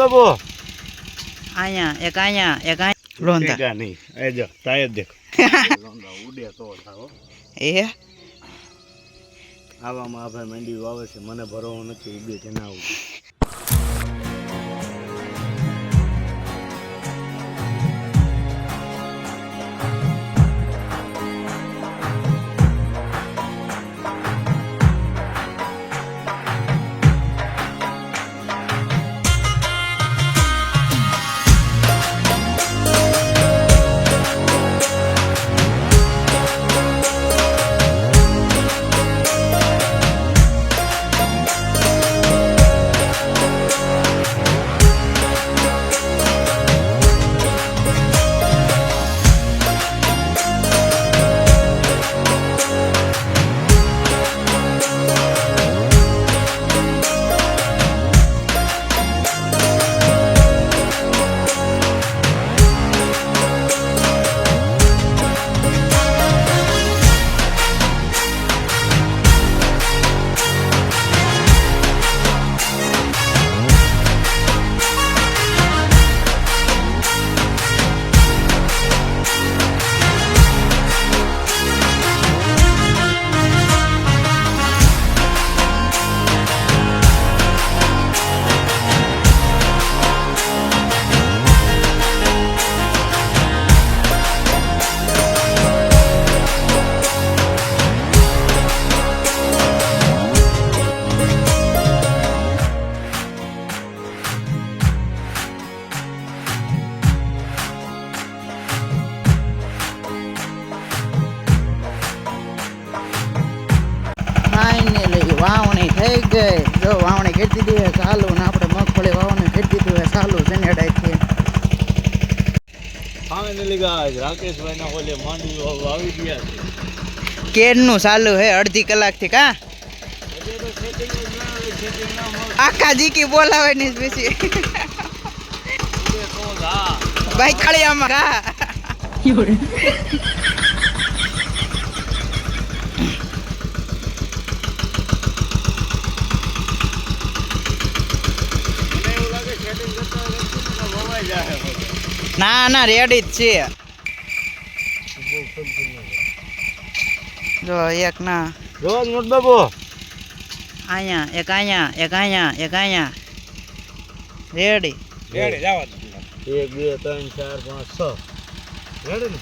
બાબુ? અહીંયા એક આયા એક અહીંયા લોંધા. નહીં એ જો ટાયર દેખો. લોંદા ઉડે તો થાવ એ? આવામાં આ ભાઈ માંડી વાવે છે મને ભરવો નથી ઉડે કે ના ઉડે. થઈ ગઈ. જો વાવણી કરી દીધી હોય ચાલુ ને આપણે મગફળી વાવણી કરી દીધું છે ચાલુ જનેડાથી ફાઇનલી ગાય રાકેશભાઈ ના ઓલે માંડવી વાવી ગયા છે. કેરનું ચાલુ હે અડધી કા? ના setting ના મળે. આખા જીકી બોલાવે ની પછી. જા. ભાઈ ખાલી કા મને એવું લાગે setting કરતા કરતા તો વવાઈ જાહે હવે. ના ના રેડી જ છે. જો એક ના. જો નોટ બાબુ. અહીંયા એક અહીંયા એક અહીંયા એક અહીંયા રેડી રેડી જાવ એક બે ત્રણ ચાર પાંચ છ. રેડી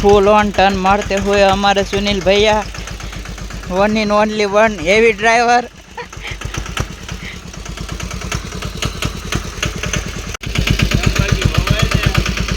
ફૂલ ઓન ટર્ન મારતે હોય અમારે સુનિલ ભૈયા one in only one heavy driver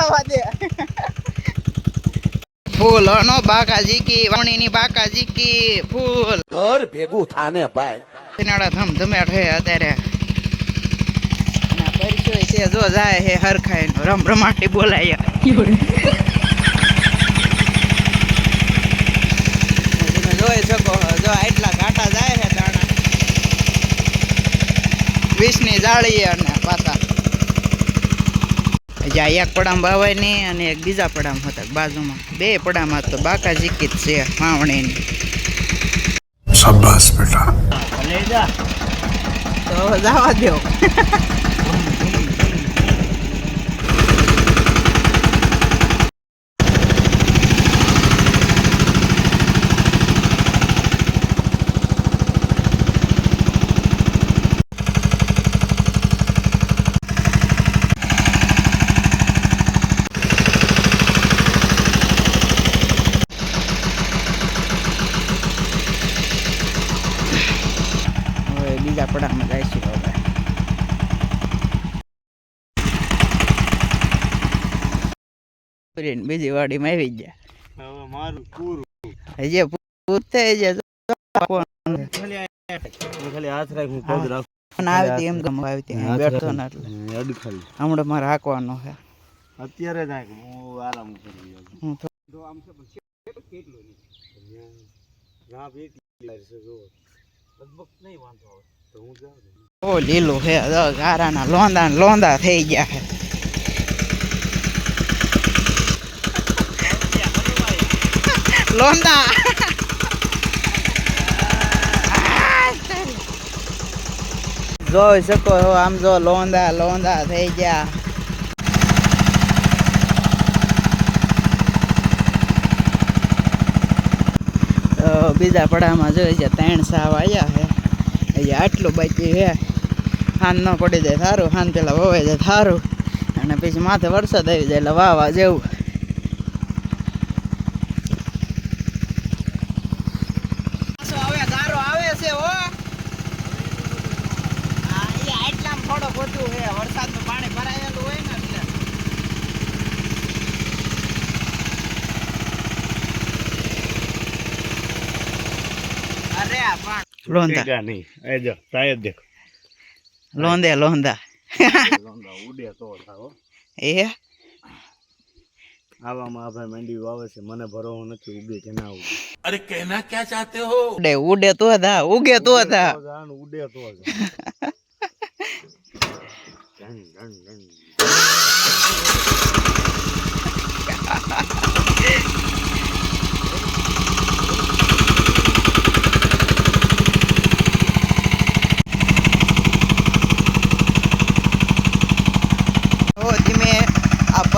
સંભળાવા દે. ફૂલ નો બાકાજી વાણી ની બાકા જીકી ફૂલ. ઘર ભેગું થાને ભાઈ. સિનાડા ધમ ધમે ઠે અત્યારે પરિચય છે જો જાય હે હરખાય નો રમ રમાટી બોલાય. તમે જોઈ શકો જો આટલા ઘાટા જાય છે દાણા. વીસની જાળી અને પાછા. જ્યાં એક પડામ બાવાની અને એક બીજા પડામ હતા બાજુમાં. બે પડામાં તો બાકા જીકીત છે વાવણીની શાબાશ બેટા. તો જવા દો હવે બીજા પડામાં જઈશું હવે. ફ્રેન્ડ બીજી વાડીમાં આવી ગયા. હવે મારું પૂરું. હજી પૂરતે હજી ખાલી ખાલી હાથ રાખ હું પગ રાખું. ફોન આવી એમ ગમ આવી હતી અહીં બેઠો ને એટલે. અડ ખાલી. હમણાં મારે હાંકવાનો છે. અત્યારે જ હાંક, હું આરામ કરી હું તો આમ છે કેટલું રાપ એટલી જો લગભગ નહીં વાંધો આવે તો હું જાઉં છું. ઓ લીલું છે જો ગારાના લોંદા ને લોંદા થઈ ગયા છે લોંદા જોઈ શકો છો આમ જો લોંદા લોંદા થઈ ગયા બીજા પડામાં જોઈ છે, ત્રણ સાવ આવ્યા છે. અહીંયા આટલું બાકી છે. હાન ન પડી જાય સારું હાન પેલા વવાઈ જાય સારું અને પછી માથે વરસાદ આવી જાય એટલે વાવા જેવું. થોડો છે. વરસાદનું પાણી ભરાયેલું હોય ને. લોંધા. નહીં. એ જો સાહેબ દેખો. લોંધે લોંધા. લોંધા ઉડે તો થાવો એ? આવામાં આ ભાઈ મંડી વાવે છે મને ભરોવો નથી ઉગે કે ના ઉગે અરે કહેના ક્યાં ચાહતે હો? ઉડે ઉડે તો થા ઉગે તો થા ઉડે તો થા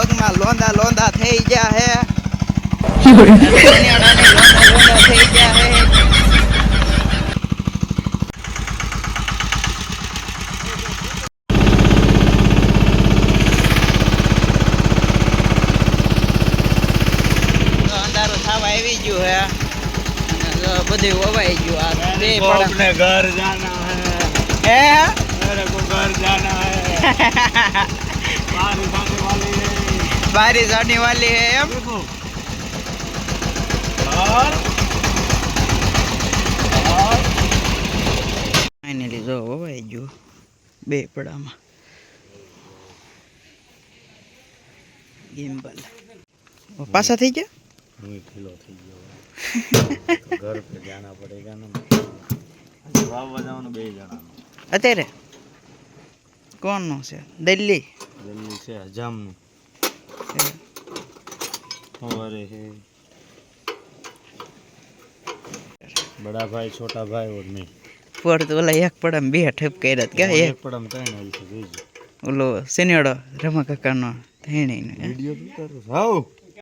પગમાં લોંદા લોંદા થઈ ગયા હે. અંધારું થવા આવી ગયું હે. બધું વવાઈ ગયું ઘર જાના હે. ઘર જાના હે. बारिश आने વાલી है अब જો બે પડામાં. ગેમ્બલ પાછા થઈ ગયા? થઈ ગયો. ઘર પે બે જણા અત્યારે? કોણનું છે? દિલ્હી? દિલ્હી છે હજામનું છે બડા ભાઈ છોટા ભાઈ ઓર નહીં. પર તો ઓલા એક પડામાં બે ઠપ કર્યા હતા કે એક? એક પડામ ત્રણ આવી છે જોઈજો ઓલો સિનિયડો રમા કાકાનો ધેણીનો વીડિયો તો ઉતારો હાઉ?